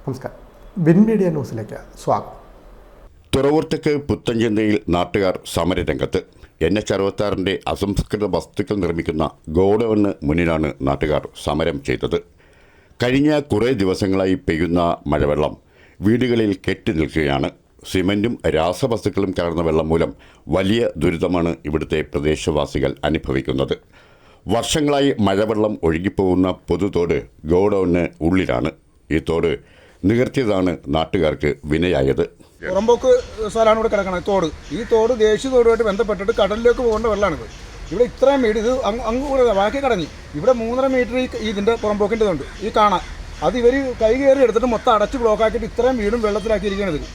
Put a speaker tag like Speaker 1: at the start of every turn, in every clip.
Speaker 1: നമസ്കാരം. Win media ന്യൂസിലേക്ക് സ്വാഗതം.
Speaker 2: തുറവൂർത്തക്ക് പുത്തഞ്ചന്തയിൽ നാട്ടുകാർ സമരരംഗത്ത്. എൻ എച്ച് അറുപത്താറിന്റെ അസംസ്കൃത വസ്തുക്കൾ നിർമ്മിക്കുന്ന ഗോഡവണ് മുന്നിലാണ് നാട്ടുകാർ സമരം ചെയ്തത്. കഴിഞ്ഞ കുറേ ദിവസങ്ങളായി പെയ്യുന്ന മഴവെള്ളം വീടുകളിൽ കെട്ടി നിൽക്കുകയാണ്. സിമന്റും രാസവസ്തുക്കളും കലർന്ന വെള്ളം മൂലം വലിയ ദുരിതമാണ് ഇവിടുത്തെ പ്രദേശവാസികൾ അനുഭവിക്കുന്നത്. വർഷങ്ങളായി മഴവെള്ളം ഒഴുകിപ്പോകുന്ന പൊതുതോട് ഗോഡൌണിന് ഉള്ളിലാണ്. ഈ തോട് നികർത്തിയതാണ് നാട്ടുകാർക്ക് വിനയായത്.
Speaker 3: പുറമ്പോക്ക് സ്ഥലമാണ് ഇവിടെ തോട്. ഈ തോട് ദേശീയ തോടുമായിട്ട് ബന്ധപ്പെട്ടിട്ട് കടലിലേക്ക് പോകേണ്ട വെള്ളമാണിത് ഇവിടെ ഇത്രയും മീറ്റർ ഇത് അങ്ങ് കൂടെ ബാക്കി കടങ്ങി ഇവിടെ മൂന്നര മീറ്റർ ഈ ഇതിന്റെ പുറമ്പോക്കിന്റെ ഉണ്ട് ഈ കാണാൻ അത് ഇവർ കൈ കയറി എടുത്തിട്ട് മൊത്തം അടച്ച് ബ്ലോക്ക് ആക്കിയിട്ട് ഇത്രയും വീടും വെള്ളത്തിലാക്കിയിരിക്കുകയാണ്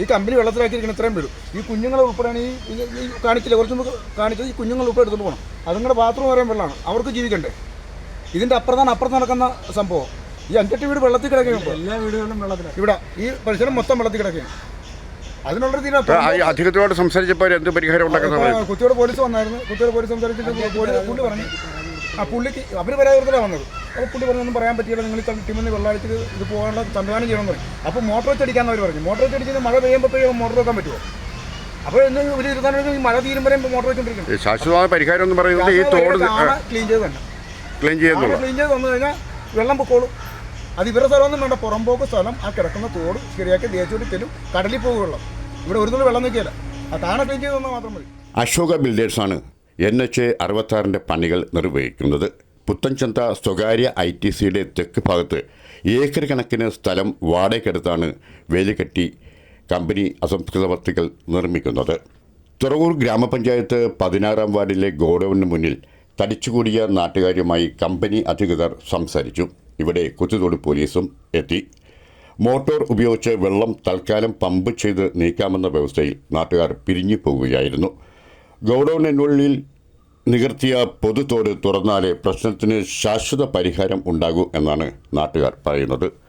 Speaker 3: ഈ കമ്പനി വെള്ളത്തിലാക്കിയിരിക്കുന്ന ഇത്രയും വീടും. ഈ കുഞ്ഞുങ്ങളെ ഉൾപ്പെടെയാണ് ഈ കാണിച്ചില്ല? കുറച്ച് കാണിച്ചത് ഈ കുഞ്ഞുങ്ങൾ ഉൾപ്പെടെ എടുത്തുകൊണ്ട് പോകണം അതുങ്ങളുടെ ബാത്റൂം വരെയും വെള്ളമാണ് അവർക്ക് ജീവിക്കണ്ടേ? ഇതിന്റെ അപ്പുറത്താണ് അപ്പുറത്ത് നടക്കുന്ന സംഭവം. ഈ അഞ്ചെട്ട് വീട് വെള്ളത്തിൽ കിടക്കുകയും എല്ലാ വീടുകളിലും വെള്ളത്തിൽ ഇവിടെ ഈ പരിസരം മൊത്തം വെള്ളത്തിൽ കിടക്കുകയാണ് അതിനുള്ളൊരു തീരെ
Speaker 2: അധികത്തോട് സംസാരിച്ചപ്പോൾ എന്ത് പരിഹാരം
Speaker 3: ഉണ്ടാക്കുന്ന കുത്തിയോട് പോലീസ് വന്നായിരുന്നു. കുത്തിയോട് പോലീസ് സംസാരിച്ചിട്ട് പുള്ളി പറഞ്ഞു. ആ പുള്ളിക്ക് അവർ പരാതിയിലാണ് വന്നത്. അപ്പോൾ പുള്ളി പറഞ്ഞൊന്നും പറയാൻ പറ്റിയില്ല. നിങ്ങൾ ടീമിൽ നിന്ന് വെള്ളാഴ്ച ഇത് പോകാനുള്ള സംവിധാനം ചെയ്യണമെന്ന് പറഞ്ഞു. അപ്പോൾ മോട്ടോർ വെച്ചടിക്കാന്ന് അവർ പറഞ്ഞു. മോട്ടോർ വെച്ചടിച്ച് മഴ പെയ്യുമ്പോഴത്തേക്കും മോട്ടോർ വെക്കാൻ പറ്റുമോ? അപ്പോൾ ഇന്ന് ഒരു ഇരുപത്താറ് ഈ മഴ തീരുമ്പോഴേ മോട്ടോർ വെച്ചോണ്ടിരിക്കണം
Speaker 2: ശാശ്വതമായ പരിഹാരം എന്ന് പറയുന്നത് ഈ തോട്
Speaker 3: ക്ലീൻ ചെയ്ത് തന്നെ
Speaker 2: ക്ലീൻ ചെയ്ത്
Speaker 3: ക്ലീൻ ചെയ്ത് വന്നു കഴിഞ്ഞാൽ വെള്ളം പൊക്കോളും. അത് ഇവരുടെ സ്ഥലമൊന്നും വേണ്ട. പുറമ്പോക്ക് സ്ഥലം. ആ കിടക്കുന്ന തോട് ശരിയാക്കി ദേശീയ ചെല്ലും കടലിൽ പോകും ഇവിടെ ഒരു വെള്ളം നിൽക്കില്ല ആ താണ ക്ലീൻ ചെയ്ത് തന്നാൽ മാത്രം മതി.
Speaker 2: അശോക ബിൽഡേഴ്സാണ് എൻ എച്ച് എ അറുപത്താറിന്റെ പണികൾ നിർവഹിക്കുന്നത്. പുത്തൻചന്ത സ്വകാര്യ ഐ ടി സിയുടെ തെക്ക് ഭാഗത്ത് ഏക്കർ കണക്കിന് സ്ഥലം വാടകയ്ക്കെടുത്താണ് വേലുകെട്ടി കമ്പനി അസംസ്കൃത വസ്തുക്കൾ നിർമ്മിക്കുന്നത്. തുറവൂർ ഗ്രാമപഞ്ചായത്ത് പതിനാറാം വാർഡിലെ ഗോഡൌണിന് മുന്നിൽ തടിച്ചുകൂടിയ നാട്ടുകാരുമായി കമ്പനി അധികൃതർ സംസാരിച്ചു. ഇവിടെ കൊച്ചുതോട് പോലീസും എത്തി. മോട്ടോർ ഉപയോഗിച്ച് വെള്ളം തൽക്കാലം പമ്പ് ചെയ്ത് നീക്കാമെന്ന വ്യവസ്ഥയിൽ നാട്ടുകാർ പിരിഞ്ഞു പോവുകയായിരുന്നു. ഗൗഡൌണിനുള്ളിൽ നികർത്തിയ പൊതുതോട് തുറന്നാലേ പ്രശ്നത്തിന് ശാശ്വത പരിഹാരം ഉണ്ടാകൂ എന്നാണ് നാട്ടുകാർ പറയുന്നത്.